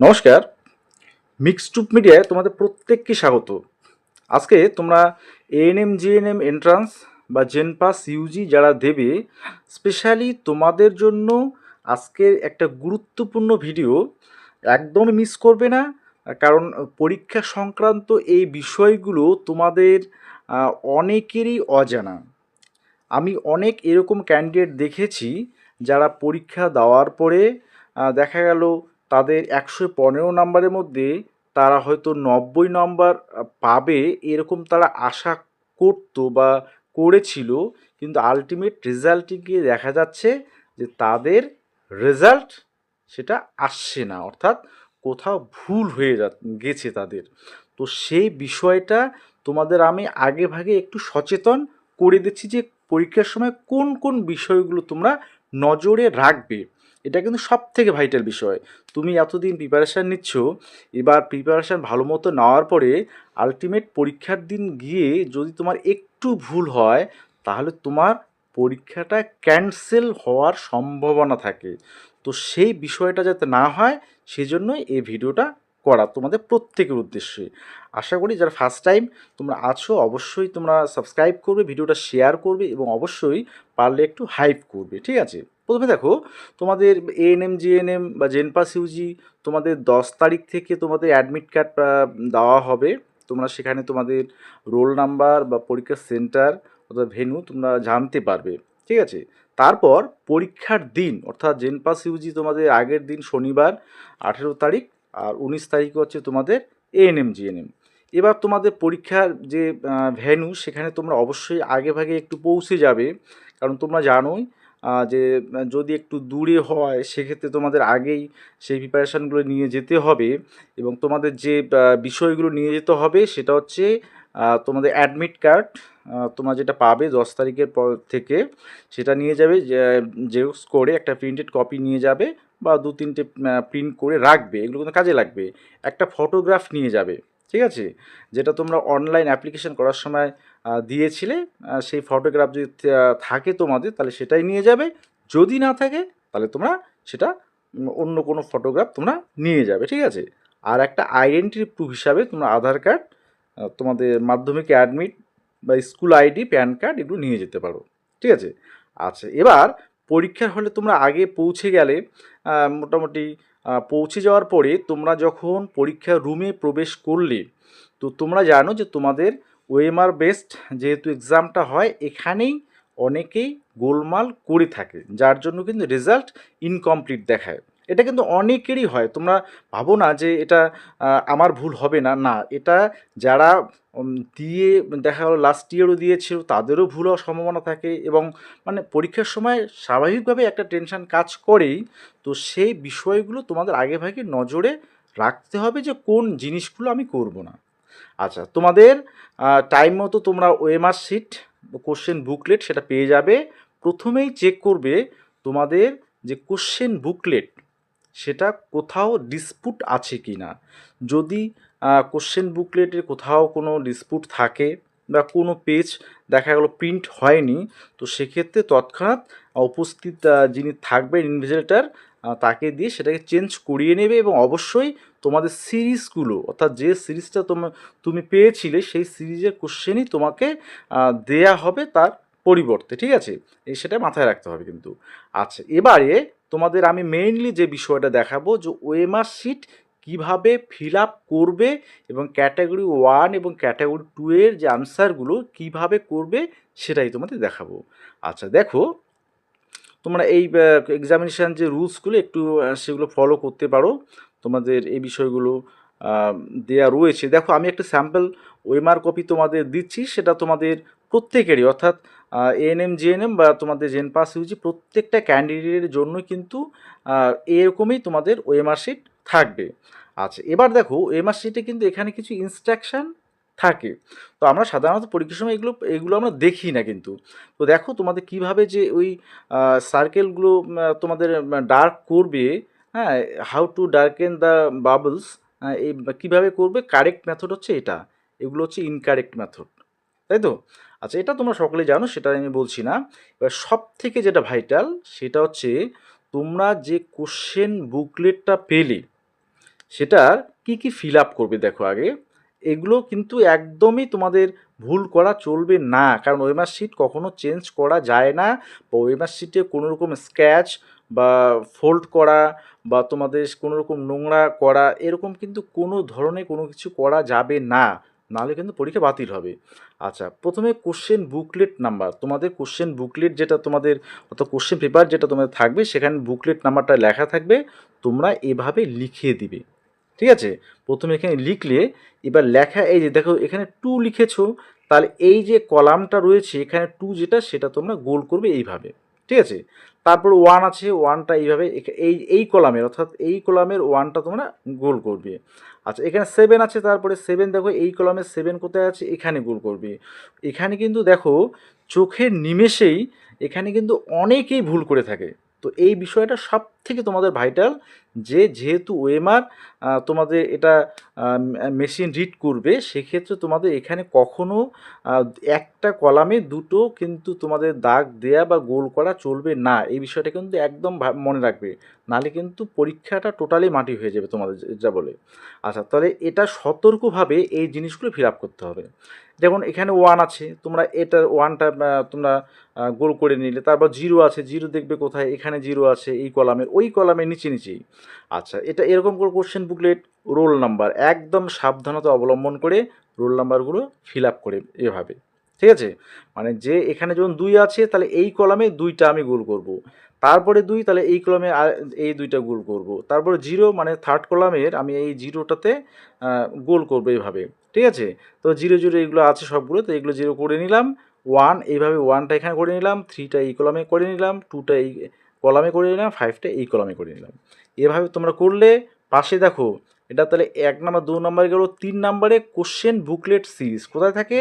নমস্কার। মিক্সটুপ মিডিয়ায় তোমাদের প্রত্যেককে স্বাগত। আজকে তোমরা এএনএম জিএনএম এন্ট্রান্স বা জেনপাস ইউজি যারা দেবে স্পেশালি তোমাদের জন্য আজকের একটা গুরুত্বপূর্ণ ভিডিও একদম মিস করবে না, কারণ পরীক্ষা সংক্রান্ত এই বিষয়গুলো তোমাদের অনেকেরই অজানা। আমি অনেক এরকম ক্যান্ডিডেট দেখেছি যারা পরীক্ষা দেওয়ার পরে দেখা গেল তাদের একশো পনেরো নম্বরের মধ্যে তারা হয়তো নব্বই নম্বর পাবে এরকম তারা আশা করতো বা করেছিল। কিন্তু আলটিমেট রেজাল্টে গিয়ে দেখা যাচ্ছে যে তাদের রেজাল্ট সেটা আসছে না। অর্থাৎ কোথাও ভুল হয়ে গেছে তাদের। তো সেই বিষয়টা তোমাদের আমি আগে ভাগে একটু সচেতন করে দিচ্ছি যে পরীক্ষার সময় কোন কোন বিষয়গুলো তোমরা নজরে রাখবে। এটা কিন্তু সব থেকে ভাইটাল বিষয়। তুমি এতদিন প্রিপারেশান নিচ্ছ, এবার প্রিপারেশান ভালো মতো নেওয়ার পরে আলটিমেট পরীক্ষার দিন গিয়ে যদি তোমার একটু ভুল হয়, তাহলে তোমার পরীক্ষাটা ক্যান্সেল হওয়ার সম্ভাবনা থাকে। তো সেই বিষয়টা যাতে না হয়, সেজন্যই এই ভিডিওটা করা তোমাদের প্রত্যেকের উদ্দেশ্যে। আশা করি যারা ফার্স্ট টাইম তোমরা আছো, অবশ্যই তোমরা সাবস্ক্রাইব করবে, ভিডিওটা শেয়ার করবে এবং অবশ্যই পারলে একটু হাইপ করবে, ঠিক আছে? প্রথমে দেখো, তোমাদের এএনএম জিএনএম বা জেনপাস ইউজি তোমাদের দশ তারিখ থেকে তোমাদের অ্যাডমিট কার্ড দেওয়া হবে। তোমরা সেখানে তোমাদের রোল নাম্বার বা পরীক্ষার সেন্টার অথবা ভেনু তোমরা জানতে পারবে, ঠিক আছে? তারপর পরীক্ষার দিন, অর্থাৎ জেনপাস ইউজি তোমাদের আগের দিন শনিবার আঠেরো তারিখ আর উনিশ তারিখ হচ্ছে তোমাদের এএনএম জিএনএম এবার তোমাদের পরীক্ষার যে ভ্যানু সেখানে তোমরা অবশ্যই আগে ভাগে একটু পৌঁছে যাবে, কারণ তোমরা জানোই যে, যদি একটু দূরে হয়, সেক্ষেত্রে তোমাদের আগেই সেই প্রিপারেশানগুলো নিয়ে যেতে হবে এবং তোমাদের যে বিষয়গুলো নিয়ে যেতে হবে, সেটা হচ্ছে তোমাদের অ্যাডমিট কার্ড তোমরা যেটা পাবে দশ তারিখের পর থেকে, সেটা নিয়ে যাবে জেরক্স করে একটা প্রিন্টেড কপি নিয়ে যাবে বা দু তিনটে প্রিন্ট করে রাখবে, এগুলো কিন্তু কাজে লাগবে। একটা ফটোগ্রাফ নিয়ে যাবে, ঠিক আছে? যেটা তোমরা অনলাইন অ্যাপ্লিকেশন করার সময় দিয়েছিলে সেই ফটোগ্রাফ যদি থাকে তোমাদের, তাহলে সেটাই নিয়ে যাবে। যদি না থাকে, তাহলে তোমরা সেটা অন্য কোনো ফটোগ্রাফ তোমরা নিয়ে যাবে, ঠিক আছে? আর একটা আইডেন্টি প্রুফ হিসাবে তোমরা আধার কার্ড তোমাদের মাধ্যমিক অ্যাডমিট বা স্কুল আইডি প্যান কার্ড এগুলো নিয়ে যেতে পারো, ঠিক আছে? আচ্ছা এবার পরীক্ষার হলে তোমরা আগে পৌঁছে গেলে মোটামুটি পৌঁছে যাওয়ার পরে তোমরা যখন পরীক্ষার রুমে প্রবেশ করলে, তো তোমরা জানো যে তোমাদের ওএমআর বেসড যেহেতু এক্সামটা হয়, এখানেই অনেকেই গোলমাল করে থাকে, যার জন্য কিন্তু রেজাল্ট ইনকমপ্লিট দেখায়। এটা কিন্তু অনেকেরই হয়, তোমরা ভাবো না যে এটা আমার ভুল হবে না না, এটা যারা দিয়ে দেখা গেলো লাস্ট ইয়ারও দিয়েছিল তাদেরও ভুল হওয়ার সম্ভাবনা থাকে এবং মানে পরীক্ষার সময় স্বাভাবিকভাবে একটা টেনশন কাজ করেই, তো সেই বিষয়গুলো তোমাদের আগে ভাগে নজরে রাখতে হবে যে কোন জিনিসগুলো আমি করব না। আচ্ছা তোমাদের টাইম মতো তোমরা ওএমআর শিট কোশ্চেন বুকলেট সেটা পেয়ে যাবে। প্রথমেই চেক করবে তোমাদের যে কোশ্চেন বুকলেট সেটা কোথাও ডিসপুট আছে কি না যদি কোশ্চেন বুকলেটের কোথাও কোনো ডিসপুট থাকে বা কোনো পেজ দেখা গেলো প্রিন্ট হয়নি, তো সেক্ষেত্রে তৎক্ষণাৎ উপস্থিত যিনি থাকবেন ইনভিজিলেটার তাকে দিয়ে সেটাকে চেঞ্জ করিয়ে নেবে এবং অবশ্যই তোমাদের সিরিজগুলো, অর্থাৎ যে সিরিজটা তোমরা তুমি পেয়েছিলে সেই সিরিজের কোশ্চেনই তোমাকে দেয়া হবে তার পরিবর্তে, ঠিক আছে? এই সেটা মাথায় রাখতে হবে কিন্তু। আচ্ছা এবারে তোমাদের আমি মেইনলি যে বিষয়টা দেখাবো যে ওএমআর শিট কীভাবে ফিল আপ করবে এবং ক্যাটাগরি ওয়ান এবং ক্যাটাগরি টু এর যে আনসারগুলো কীভাবে করবে সেটাই তোমাদের দেখাবো। আচ্ছা দেখো তোমরা এই এক্সামিনেশান যে রুলসগুলো একটু সেগুলো ফলো করতে পারো। তোমাদের এই বিষয়গুলো দেয়া রয়েছে। দেখো, আমি একটা স্যাম্পল ওয়েমার কপি তোমাদের দিচ্ছি, সেটা তোমাদের প্রত্যেকেরই, অর্থাৎ এএনএম জিএনএম বা তোমাদের জেন পাস ইউজি প্রত্যেকটা ক্যান্ডিডেটের জন্য কিন্তু এরকমই তোমাদের ওএমআর শিট থাকবে। আচ্ছা এবার দেখো ওএমআর শিটে কিন্তু এখানে কিছু ইনস্ট্রাকশান থাকে। তো আমরা সাধারণত পরীক্ষার সময় এগুলো এগুলো আমরা দেখি না কিন্তু। তো দেখো তোমাদের কীভাবে যে ওই সার্কেলগুলো তোমাদের ডার্ক করবে হ্যাঁ how to darken the bubbles এই, কীভাবে করবে কারেক্ট মেথড হচ্ছে এটা। এগুলো হচ্ছে ইনকারেক্ট মেথড তাই তো? আচ্ছা এটা তোমরা সকলে জানো, সেটা আমি বলছি না। এবার সব থেকে যেটা ভাইটাল সেটা হচ্ছে তোমরা যে কোশ্চেন বুকলেটটা পেলে, সেটার কি কি ফিল আপ করবে দেখো আগে। এগুলো কিন্তু একদমই তোমাদের ভুল করা চলবে না। কারণ ওয়েমার শিট কখনো চেঞ্জ করা যায় না। বা ওয়েমার শিটে কোনো রকম স্ক্র্যাচ বা ফোল্ড করা বা তোমাদের কোনো রকম নোংরা করা এরকম কিন্তু কোনো ধরনের কোনো কিছু করা যাবে না। নাহলে কিন্তু পরীক্ষা বাতিল হবে। আচ্ছা প্রথমে কোশ্চেন বুকলেট নাম্বার তোমাদের কোশ্চেন বুকলেট যেটা তোমাদের, অর্থাৎ কোশ্চেন পেপার যেটা তোমাদের থাকবে, সেখানে বুকলেট নাম্বারটা লেখা থাকবে। তোমরা এভাবে লিখিয়ে দিবে। ঠিক আছে? প্রথমে এখানে লিখলে এবার লেখা এই যে দেখো, এখানে টু লিখেছো, তাহলে এই যে কলামটা রয়েছে, এখানে টু যেটা, সেটা তোমরা গোল করবে এইভাবে, ঠিক আছে? তারপর ওয়ান আছে ওয়ানটা এইভাবে এই এই কলামের, অর্থাৎ এই কলামের ওয়ানটা তোমরা গোল করবে। আচ্ছা এখানে সেভেন আছে, তারপরে সেভেন দেখো, এই কলামের সেভেন কোথায় আছে, এখানে গোল করবে। এখানে কিন্তু দেখো, চোখের নিমেষেই এখানে কিন্তু অনেকেই ভুল করে থাকে। তো এই বিষয়টা সব থেকে তোমাদের ভাইটাল যে যেহেতু ওয়েমার তোমাদের এটা মেশিন রিড করবে, সেক্ষেত্রে তোমাদের এখানে কখনো একটা কলামে দুটো কিন্তু তোমাদের দাগ দেয়া বা গোল করা চলবে না। এই বিষয়টা কিন্তু একদম মনে রাখবে। নাহলে কিন্তু পরীক্ষাটা টোটালি মাটি হয়ে যাবে তোমাদের, যা বলে। আচ্ছা তাহলে এটা সতর্কভাবে এই জিনিসগুলো ফিল আপ করতে হবে। যেমন এখানে ওয়ান আছে, তোমরা এটার ওয়ানটা তোমরা গোল করে নিলে। তারপর জিরো আছে জিরো দেখবে কোথায়? এখানে জিরো আছে, এই কলামের, ওই কলামের নিচে, নিচেই। আচ্ছা এটা এরকম করে কোশ্চেন বুকলেট রোল নাম্বার একদম সাবধানতা অবলম্বন করে রোল নাম্বারগুলো ফিল আপ করে এভাবে। ঠিক আছে? মানে যে এখানে যখন দুই আছে, তাহলে এই কলামে দুইটা আমি গোল করব। তারপরে দুই, তাহলে এই কলামে এই দুইটা গোল করব। তারপরে জিরো মানে থার্ড কলামের আমি এই জিরোটাতে গোল করব এইভাবে ঠিক আছে? তো জিরো জিরো এগুলো আছে সবগুলো, তো এগুলো জিরো করে নিলাম। ওয়ান এইভাবে ওয়ানটা এখানে করে নিলাম থ্রিটা এই কলামে করে নিলাম টুটা এই কলামে করে নিলাম ফাইভটা এই কলামে করে নিলাম। এভাবে তোমরা করলে, পাশে দেখো, এটা তাহলে এক নাম্বার দু নম্বরে গেলো, তিন নাম্বারে কোশ্চেন বুকলেট সিরিজ কোথায় থাকে?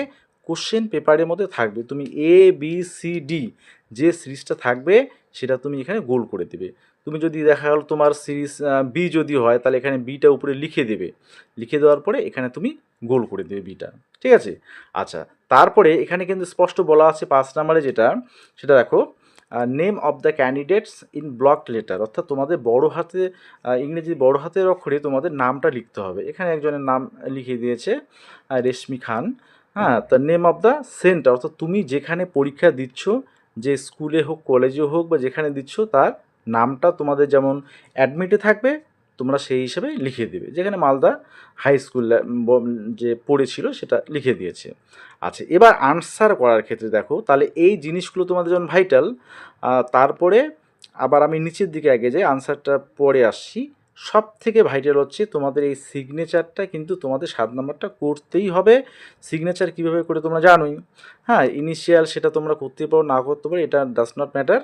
কোশ্চেন পেপারের মধ্যে থাকবে। তুমি এ বি সি ডি যে সিরিজটা থাকবে, সেটা তুমি এখানে গোল করে দেবে। তুমি যদি দেখা গেল তোমার সিরিজ বি যদি হয়, তাহলে এখানে বিটা উপরে লিখে দেবে। লিখে দেওয়ার পরে এখানে তুমি গোল করে দেবে বিটা। ঠিক আছে? আচ্ছা তারপরে এখানে কিন্তু স্পষ্ট বলা আছে পাঁচ নাম্বারে যেটা, সেটা দেখো name of the candidates in block letter অর্থাৎ তোমাদের বড় হাতে ইংরেজি বড় হাতের অক্ষরে তোমাদের নামটা লিখতে হবে। এখানে একজনের নাম লিখে দিয়েছে রেশমি খান। হ্যাঁ the name of the centre অর্থাৎ তুমি যেখানে পরীক্ষা দিচ্ছ, যে স্কুলে হোক, কলেজে হোক বা যেখানে দিচ্ছ, তার নামটা তোমাদের যেমন অ্যাডমিটে থাকবে তোমরা সেই হিসেবে লিখে দেবে। যেখানে মালদা হাই স্কুল যে পড়েছিল সেটা লিখে দিয়েছে। আচ্ছা এবার আনসার করার ক্ষেত্রে দেখো, তাহলে এই জিনিসগুলো তোমাদের যেমন ভাইটাল তারপরে আবার আমি নিচের দিকে আগে যাই আনসারটা পরে আসছি। সব থেকে ভাইটাল হচ্ছে তোমাদের এই সিগনেচারটা কিন্তু তোমাদের সাত নাম্বারটা করতেই হবে। সিগনেচার কীভাবে করে তোমরা জানোই। হ্যাঁ ইনিশিয়াল সেটা তোমরা করতে পারো, না করতে পারো, এটা ডাস নট ম্যাটার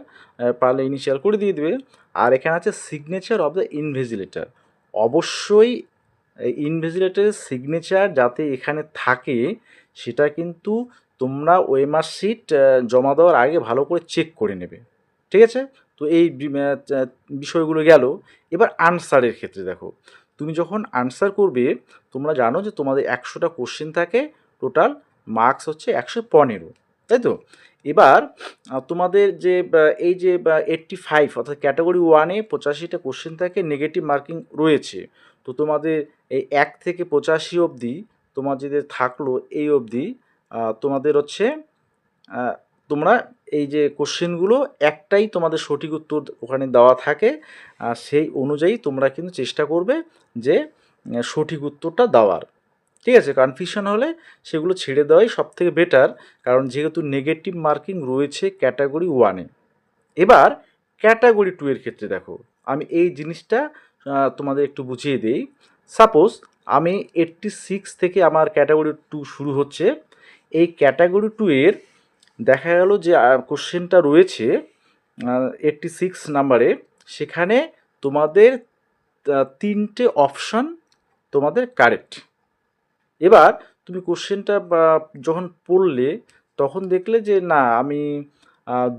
পারলে ইনিশিয়াল করে দিয়ে দেবে। আর এখানে আছে সিগনেচার অফ দ্য ইনভেজিলেটার অবশ্যই ইনভেজিলেটারের সিগনেচার যাতে এখানে থাকে, সেটা কিন্তু তোমরা ওয়েমার শিট জমা দেওয়ার আগে ভালো করে চেক করে নেবে। ঠিক আছে? তো এই বিষয়গুলো গেল। এবার আনসারের ক্ষেত্রে দেখো। তুমি যখন আনসার করবে, তোমরা জানো যে তোমাদের একশোটা কোশ্চেন থাকে টোটাল মার্কস হচ্ছে একশো পনেরো। তাই তো? এবার তোমাদের যে এই যে এইট্টি ফাইভ অর্থাৎ ক্যাটাগরি ওয়ানে পঁচাশিটা কোশ্চেন থাকে নেগেটিভ মার্কিং রয়েছে। তো তোমাদের এই এক থেকে পঁচাশি অবধি তোমার যদি থাকল এই অবধি তোমাদের হচ্ছে তোমরা এই যে কোশ্চেনগুলো একটাই তোমাদের সঠিক উত্তর ওখানে দেওয়া থাকে সেই অনুযায়ী তোমরা কিন্তু চেষ্টা করবে যে সঠিক উত্তরটা দেওয়ার। ঠিক আছে কনফিউশন হলে সেগুলো ছেড়ে দেওয়াই সব থেকে বেটার কারণ যেহেতু নেগেটিভ মার্কিং রয়েছে ক্যাটাগরি ওয়ানে এবার ক্যাটাগরি টু এর ক্ষেত্রে দেখো, আমি এই জিনিসটা তোমাদের একটু বুঝিয়ে দিই। সাপোজ আমি এইট্টি সিক্স থেকে আমার ক্যাটাগরি টু শুরু হচ্ছে, এই ক্যাটাগরি টু এর দেখা গেল যে কোশ্চেনটা রয়েছে এইট্টি সিক্স নাম্বারে সেখানে তোমাদের তিনটে অপশন তোমাদের কারেক্ট এবার তুমি কোশ্চেনটা যখন পড়লে তখন দেখলে যে না, আমি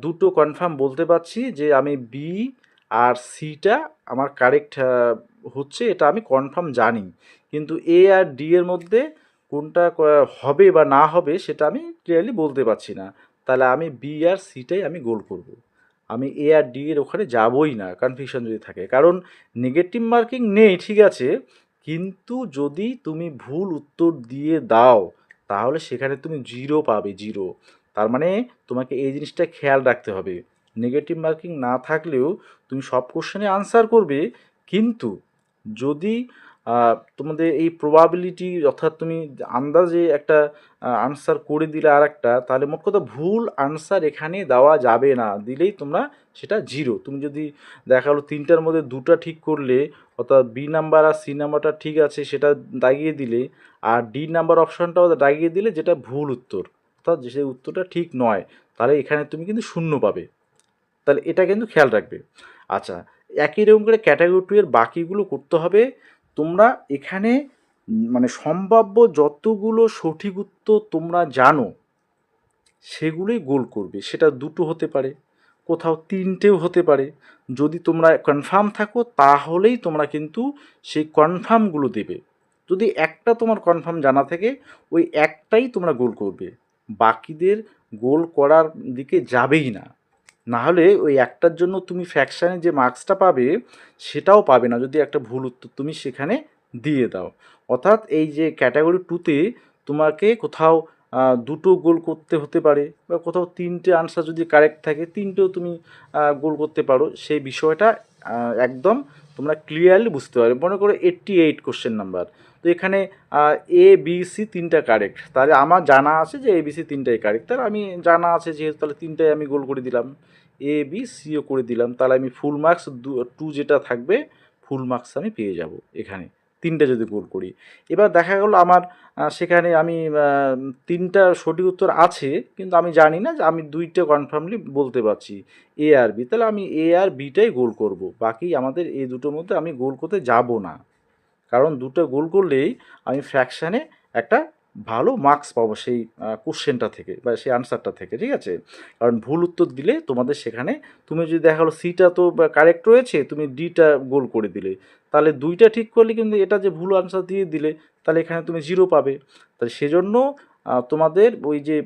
দুটো কনফার্ম বলতে পারছি যে আমি বি আর সিটা আমার কারেক্ট হচ্ছে এটা আমি কনফার্ম জানি। কিন্তু এ আর ডি এর মধ্যে কোনটা হবে বা না হবে সেটা আমি ক্লিয়ারলি বলতে পারছি না। তাহলে আমি বি আর সিটাই আমি গোল করব। আমি এ আর ডি এর ওখানে যাবই না কনফিউশন যদি থাকে। কারণ নেগেটিভ মার্কিং নেই, ঠিক আছে। কিন্তু যদি তুমি ভুল উত্তর দিয়ে দাও, তাহলে সেখানে তুমি জিরো পাবে জিরো তার মানে তোমাকে এই জিনিসটা খেয়াল রাখতে হবে। নেগেটিভ মার্কিং না থাকলেও তুমি সব কোশ্চেনে আনসার করবে। কিন্তু যদি তোমাদের এই প্রবাবিলিটি অর্থাৎ তুমি আন্দাজে একটা আনসার করে দিলে আর একটা তাহলে মোট কথা ভুল আনসার এখানে দেওয়া যাবে না। দিলেই তোমরা সেটা জিরো তুমি যদি দেখা হলো তিনটার মধ্যে দুটো ঠিক করলে, অর্থাৎ বি নাম্বার আর সি নাম্বারটা ঠিক আছে, সেটা দাগিয়ে দিলে, আর ডি নাম্বার অপশানটাও দাগিয়ে দিলে যেটা ভুল উত্তর, অর্থাৎ যে সেই উত্তরটা ঠিক নয়, তাহলে এখানে তুমি কিন্তু শূন্য পাবে। তাহলে এটা কিন্তু খেয়াল রাখবে। আচ্ছা একই রকম করে ক্যাটাগরি টু এর বাকিগুলো করতে হবে। তোমরা এখানে মানে সম্ভাব্য যতগুলো সঠিক উত্তর তোমরা জানো, সেগুলোই গোল করবে। সেটা দুটো হতে পারে, কোথাও তিনটেও হতে পারে। যদি তোমরা কনফার্ম থাকো, তাহলেই তোমরা কিন্তু সেই কনফার্মগুলো দেবে। যদি একটা তোমার কনফার্ম জানা থাকে, ওই একটাই তোমরা গোল করবে। বাকিদের গোল করার দিকে যাবেই না। না হলে ওই একটার জন্য তুমি ফ্র্যাকশানে যে মার্কসটা পাবে, সেটাও পাবে না যদি একটা ভুল উত্তর তুমি সেখানে দিয়ে দাও। অর্থাৎ এই যে ক্যাটাগরি টুতে তোমাকে কোথাও দুটো গোল করতে হতে পারে বা কোথাও তিনটে আনসার যদি কারেক্ট থাকে, তিনটেও তুমি গোল করতে পারো। সেই বিষয়টা একদম তোমরা ক্লিয়ারলি বুঝতে পারবে। মনে করো এইট্টি এইট কোশ্চেন নাম্বার তো এখানে এ বি সি তিনটা কারেক্ট তাহলে আমার জানা আছে যে এ বি সি তিনটাই কারেক্ট তাহলে আমি জানা আছে যেহেতু, তাহলে তিনটাই আমি গোল করে দিলাম। এ বি সিও করে দিলাম। তাহলে আমি ফুল মার্কস টু যেটা থাকবে ফুল মার্কস আমি পেয়ে যাব এখানে। তিনটা যদি গোল করি। এবার দেখা গেল আমার সেখানে আমি তিনটা সঠিক উত্তর আছে, কিন্তু আমি জানি না যে আমি দুইটা কনফার্মলি বলতে পারছি। এ আর বি তাহলে আমি এ আর বিটাই গোল করব। বাকি আমাদের এই দুটোর মধ্যে আমি গোল করতে যাব না। কারণ দুটো গোল করলেই আমি ফ্র্যাকশানে একটা ভালো মার্কস পাবো সেই কোশ্চেনটা থেকে বা সেই আনসারটা থেকে, ঠিক আছে? কারণ ভুল উত্তর দিলে তোমাদের সেখানে, তুমি যদি দেখা গেলো সিটা তো কারেক্ট রয়েছে, তুমি ডিটা গোল করে দিলে, তাহলে দুইটা ঠিক করলে কিন্তু এটা যে ভুল আনসার দিয়ে দিলে, তাহলে এখানে তুমি জিরো পাবে। তাহলে সেজন্য তোমাদের ওই যে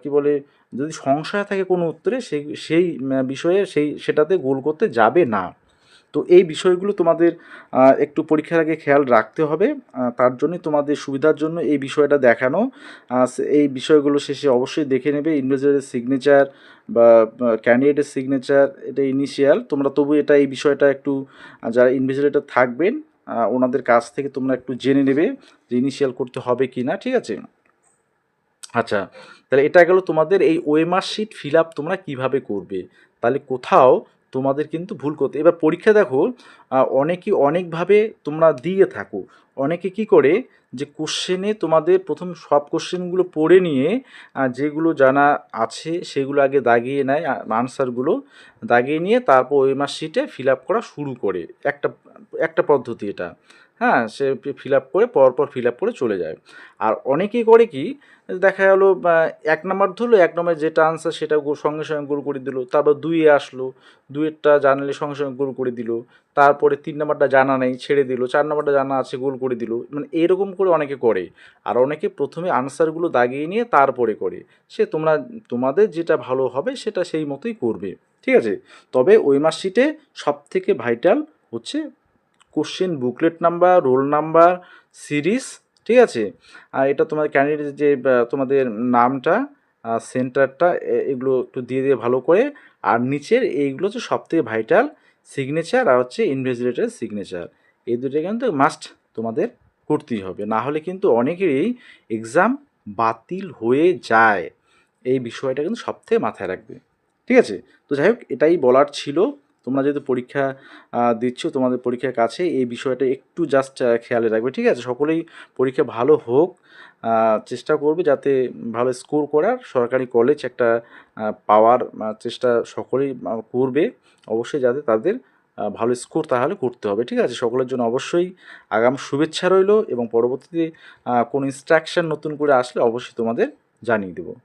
কি বলে, যদি সংশয় থাকে কোনো উত্তরে, সেই সেই বিষয়ে সেই, সেটাতে গোল করতে যাবে না। তো এই বিষয়গুলো তোমাদের একটু পরীক্ষার আগে খেয়াল রাখতে হবে তার জন্যই তোমাদের সুবিধার জন্য এই বিষয়টা দেখানো। এই বিষয়গুলো শেষে অবশ্যই দেখে নেবে, ইনভেস্টারের সিগনেচার বা ক্যান্ডিডেটের সিগনেচার এটা ইনিশিয়াল তোমরা তবু এটা, এই বিষয়টা একটু যারা ইনভেস্টিগেটর থাকবেন ওনাদের কাছ থেকে তোমরা একটু জেনে নেবে যে ইনিশিয়াল করতে হবে কি না ঠিক আছে? আচ্ছা তাহলে এটা গেল তোমাদের, এই ওয়েমার শিট ফিল আপ তোমরা কীভাবে করবে? তাহলে কোথাও তোমাদের কিন্তু ভুল করতে এবার পরীক্ষা দেখো অনেকে অনেকেই অনেকভাবে তোমরা দিয়ে থাকো। অনেকে কি করে যে কোশ্চেনে তোমাদের প্রথম সব কোশ্চেনগুলো পড়ে নিয়ে যেগুলো জানা আছে সেগুলো আগে দাগিয়ে নেয় আনসারগুলো দাগিয়ে নিয়ে তারপর ওয়েমার শিটে ফিল আপ করা শুরু করে। একটা একটা পদ্ধতি এটা। হ্যাঁ সে ফিল আপ করে পরপর ফিল আপ করে চলে যায়। আর অনেকেই করে কি, দেখা গেলো এক নাম্বার ধরলো, এক নম্বর যেটা আনসার সেটা সঙ্গে সঙ্গে গোল করে দিল, তারপর দুইয়ে আসলো, দুইয়েরটা জানালে সঙ্গে সঙ্গে গোল করে দিল, তারপরে তিন নাম্বারটা জানা নেই, ছেড়ে দিল, চার নাম্বারটা জানা আছে, গোল করে দিল মানে এরকম করে অনেকে করে। আর অনেকে প্রথমে আনসারগুলো দাগিয়ে নিয়ে তারপরে করে। সে তোমরা, তোমাদের যেটা ভালো হবে সেটা সেই মতোই করবে। ঠিক আছে? তবে ওই মার্কশিটে সব থেকে ভাইটাল হচ্ছে question booklet number roll number series ঠিক আছে? আর এটা তোমাদের ক্যান্ডিডেট যে তোমাদের নামটা সেন্টারটা এগুলো একটু দিয়ে দিয়ে ভালো করে। আর নিচের এইগুলো হচ্ছে সব থেকে ভাইটাল সিগনেচার আর হচ্ছে ইনভেস্টিগেটরের সিগনেচার এই দুটো কিন্তু মাস্ট তোমাদের করতেই হবে। না হলে কিন্তু অনেকেরই এক্সাম বাতিল হয়ে যায়। এই বিষয়টা কিন্তু সবথেকে মাথায় রাখবে। ঠিক আছে? তো যাই হোক, এটাই বলার ছিল। তোমরা যেহেতু পরীক্ষা দিচ্ছ, তোমাদের পরীক্ষার কাছে এই বিষয়টা একটু জাস্ট খেয়ালে রাখবে। ঠিক আছে? সকলেই পরীক্ষা ভালো হোক চেষ্টা করবে যাতে ভালো স্কোর করার। সরকারি কলেজ একটা পাওয়ার চেষ্টা সকলেই করবে। অবশ্যই যাতে তাদের ভালো স্কোর তাহলে করতে হবে। ঠিক আছে? সকলের জন্য অবশ্যই আগাম শুভেচ্ছা রইল এবং পরবর্তীতে কোন ইনস্ট্রাকশন নতুন করে আসলে অবশ্যই তোমাদের জানিয়ে দেবো।